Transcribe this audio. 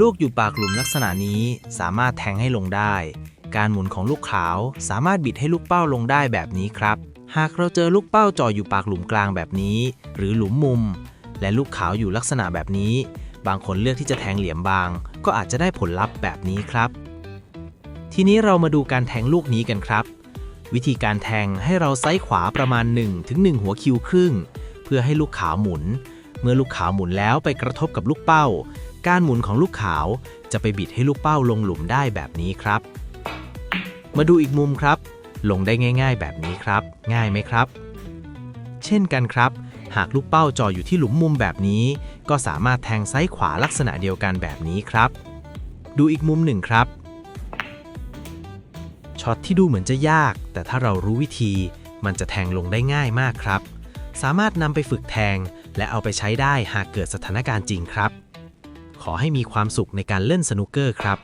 ลูกอยู่ปากหลุมลักษณะนี้สามารถแทงให้ลงได้ การหมุนของลูกขาวสามารถบิดให้ลูกเป้าลงได้แบบนี้ครับ หากเราเจอลูกเป้าจ่ออยู่ปากหลุมกลางแบบนี้ หรือหลุมมุม และลูกขาวอยู่ลักษณะแบบนี้ บางคนเลือกที่จะแทงเหลี่ยมบาง ก็อาจจะได้ผลลัพธ์แบบนี้ครับ ทีนี้เรามาดูการแทงลูกนี้กันครับ วิธีการแทงให้เราไซส์ขวาประมาณ1ถึง1หัวคิวครึ่ง เพื่อให้ลูกขาวหมุน เมื่อลูกขาวหมุนแล้วไปกระทบกับลูกเป้า การหมุนของลูกขาวจะไปบิดให้ลูกเป้าลงหลุมได้แบบนี้ครับ มาดูอีกมุมครับ ลงได้ง่าย ๆ แบบนี้ครับ ง่ายไหมครับ เช่นกันครับ หากลูกเป้าจ่ออยู่ที่หลุมมุมแบบนี้ ก็สามารถแทงซ้ายขวาลักษณะเดียวกันแบบนี้ครับ ดูอีกมุมหนึ่งครับช็อตที่ดูเหมือนจะยาก แต่ถ้าเรารู้วิธี มันจะแทงลงได้ง่ายมากครับ สามารถนำไปฝึกแทง และเอาไปใช้ได้หากเกิดสถานการณ์จริงครับ ขอให้มีความสุขในการเล่นสนุกเกอร์ครับ